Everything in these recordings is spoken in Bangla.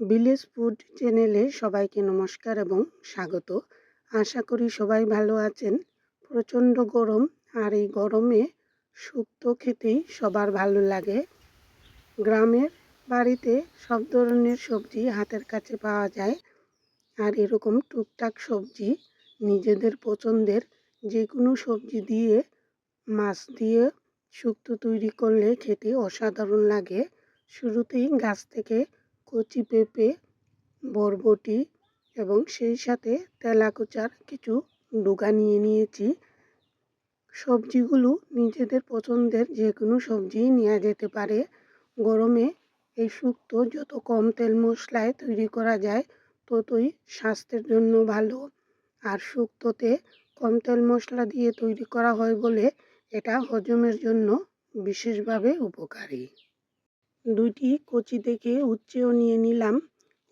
ভিলেজ ফুড চ্যানেলে সবাইকে নমস্কার এবং স্বাগত। আশা করি সবাই ভালো আছেন। প্রচণ্ড গরম আর এই গরমে শুক্তো খেতেই সবার ভালো লাগে। গ্রামের বাড়িতে সব ধরনের সবজি হাতের কাছে পাওয়া যায় আর এরকম টুকটাক সবজি নিজেদের পছন্দের যে কোনো সবজি দিয়ে, মাছ দিয়ে শুক্তো তৈরি করলে খেতে অসাধারণ লাগে। শুরুতেই গাছ থেকে কচি পেঁপে, বরবটি এবং সেই সাথে তেলাকুচার কিছু ডুগা নিয়ে নিয়েছি। সবজিগুলো নিজেদের পছন্দের যে কোনো সবজি নেওয়া যেতে পারে। গরমে এই শুক্তো যত কম তেল মশলায় তৈরি করা যায়, ততই স্বাস্থ্যের জন্য ভালো। আর শুক্তোতে কম তেল মশলা দিয়ে তৈরি করা হয় বলে এটা হজমের জন্য বিশেষভাবে উপকারী। দুইটি কচি দেখে উচ্ছেও নিয়ে নিলাম।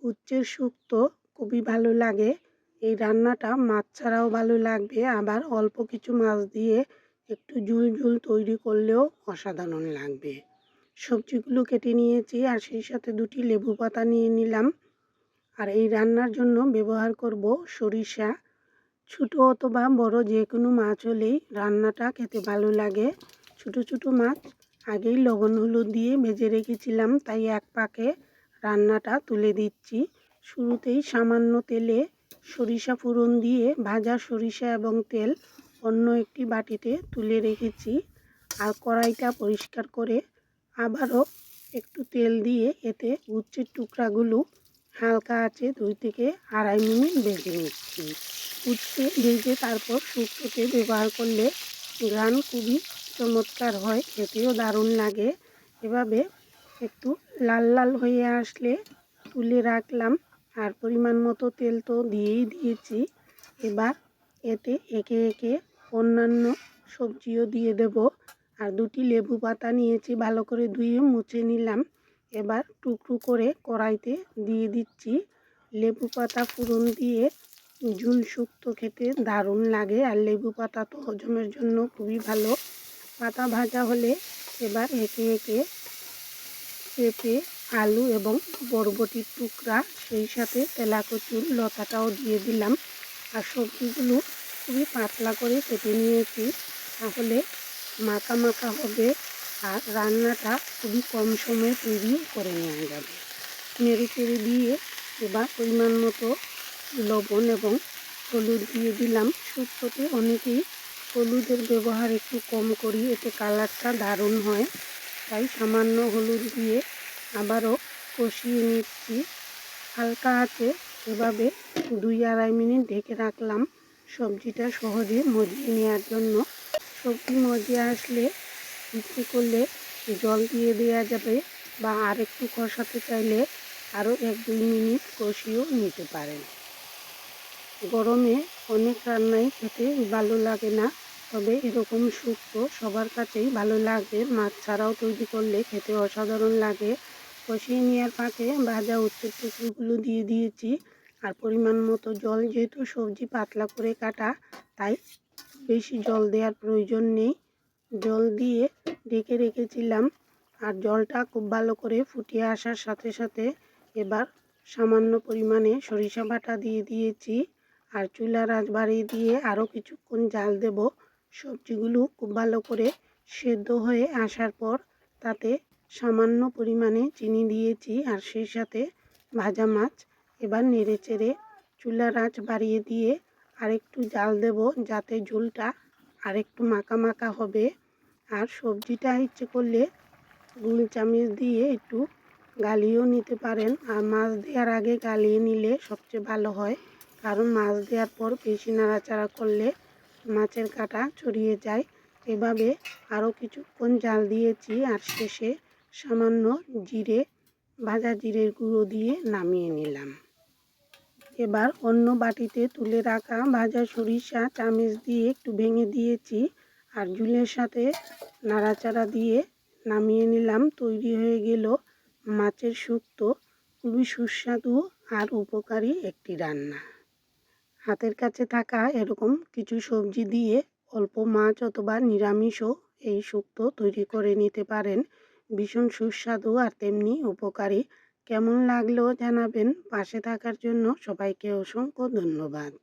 উচ্ছের শুক্তো খুবই ভালো লাগে। এই রান্নাটা মাছ ছাড়াও ভালো লাগবে। আবার অল্প কিছু মাছ দিয়ে একটু ঝুল ঝুল তৈরি করলেও অসাধারণ লাগবে। সবজিগুলো কেটে নিয়েছি আর সেই সাথে দুটি লেবু পাতা নিয়ে নিলাম। আর এই রান্নার জন্য ব্যবহার করব সরিষা। ছোটো অথবা বড় যে কোনো মাছ হলেই রান্নাটা খেতে ভালো লাগে। ছোটো ছোটো মাছ আগেই লবণ হলুদ দিয়ে ভেজে রেখেছিলাম, তাই এক পাকে রান্নাটা তুলে দিচ্ছি। শুরুতেই সামান্য তেলে সরিষা ফোড়ন দিয়ে ভাজা সরিষা এবং তেল অন্য একটি বাটিতে তুলে রেখেছি আর কড়াইটা পরিষ্কার করে আবারও একটু তেল দিয়ে এতে উচ্ছের টুকরাগুলো হালকা আছে দুই থেকে আড়াই মিনিট ভেজে নিচ্ছি। উচ্ছে ভেজে তারপর শুক্তোতে ব্যবহার করলে ঘ্রাণ খুবই চমৎকার হয়, খেতেও দারুণ লাগে। এভাবে একটু লাল লাল হয়ে আসলে তুলে রাখলাম। আর পরিমাণ মতো তেল তো দিয়েই দিয়েছি। এবার এতে একে একে অন্যান্য সবজিও দিয়ে দেব। আর দুটি লেবু পাতা নিয়েছি, ভালো করে ধুয়ে মুছে নিলাম। এবার টুকরো করে কড়াইতে দিয়ে দিচ্ছি। লেবু পাতা ফোড়ন দিয়ে ঝুল শুক্তো খেতে দারুণ লাগে। আর লেবু পাতা তো হজমের জন্য খুবই ভালো। পাতা ভাজা হলে এবার একে একে পেঁপে, আলু এবং বরবটির টুকরা, সেই সাথে তেলাকচুর লতাটাও দিয়ে দিলাম। আর সবজিগুলো খুবই পাতলা করে কেটে নিয়েছি, তাহলে মাখা মাখা হবে আর রান্নাটা খুবই কম সময়ে তৈরি করে নেওয়া যাবে। নেড়ে চেড়ে দিয়ে এবার পরিমাণ মতো লবণ এবং হলুদ দিয়ে দিলাম। শুক্তোতে অনেকেই হলুদের ব্যবহার একটু কম করি, এতে কালারটা দারুণ হয়। তাই সামান্য হলুদ দিয়ে আবারও কষিয়ে নিচ্ছি। হালকা আছে এভাবে দুই আড়াই মিনিট ঢেকে রাখলাম সবজিটা সহজে মজিয়ে নেওয়ার জন্য। সবজি মজিয়ে আসলে ইচ্ছে করলে জল দিয়ে দেওয়া যাবে বা আরেকটু কষাতে চাইলে আরও এক দুই মিনিট কষিয়েও নিতে পারেন। গরমে অনেক রান্নাই খেতে ভালো লাগে না, তবে এরকম শুক্তো সবার কাছেই ভালো লাগে। মাছ ছাড়াও তৈরি করলে খেতে অসাধারণ লাগে। কষিয়ে নেওয়ার পাকে ভাজা উচ্ছের টুকরোগুলো দিয়ে দিয়েছি। আর পরিমাণ মতো জল, যেহেতু সবজি পাতলা করে কাটা, তাই বেশি জল দেওয়ার প্রয়োজন নেই। জল দিয়ে ডেকে রেখেছিলাম, আর জলটা খুব ভালো করে ফুটিয়ে আসার সাথে সাথে এবার সামান্য পরিমাণে সরিষা বাটা দিয়ে দিয়েছি। আর চুলার আঁচ বাড়িয়ে দিয়ে আরও কিছুক্ষণ জাল দেব। সবজিগুলো খুব ভালো করে সেদ্ধ হয়ে আসার পর তাতে সামান্য পরিমাণে চিনি দিয়েছি আর সেই সাথে ভাজা মাছ। এবার নেড়ে চেড়ে চুলার আঁচ বাড়িয়ে দিয়ে আরেকটু জাল দেব যাতে ঝোলটা আরেকটু মাখা মাখা হবে। আর সবজিটা ইচ্ছে করলে গুল চামিচ দিয়ে একটু গালিয়েও নিতে পারেন। আর মাছ দেওয়ার আগে গালিয়ে নিলে সবচেয়ে ভালো হয়। কারণ মাছ দেওয়ার পর বেশি নাড়াচাড়া করলে মাছের কাটা ছড়িয়ে যায়। এভাবে আরও কিছুক্ষণ জাল দিয়েছি আর শেষে সামান্য জিরে, ভাজা জিরের গুঁড়ো দিয়ে নামিয়ে নিলাম। এবার অন্য বাটিতে তুলে রাখা ভাজা সরিষা চামচ দিয়ে একটু ভেঙে দিয়েছি আর জুলের সাথে নাড়াচাড়া দিয়ে নামিয়ে নিলাম। তৈরি হয়ে গেল মাছের শুক্তো খুবই সুস্বাদু আর উপকারী একটি রান্না। হাতের কাছে থাকা এরকম কিছু সবজি দিয়ে অল্প মাছ অথবা নিরামিষও এই শুক্তো তৈরি করে নিতে পারেন। ভীষণ সুস্বাদু আর তেমনি উপকারী। কেমন লাগল জানাবেন। পাশে থাকার জন্য সবাইকে অসংখ্য ধন্যবাদ।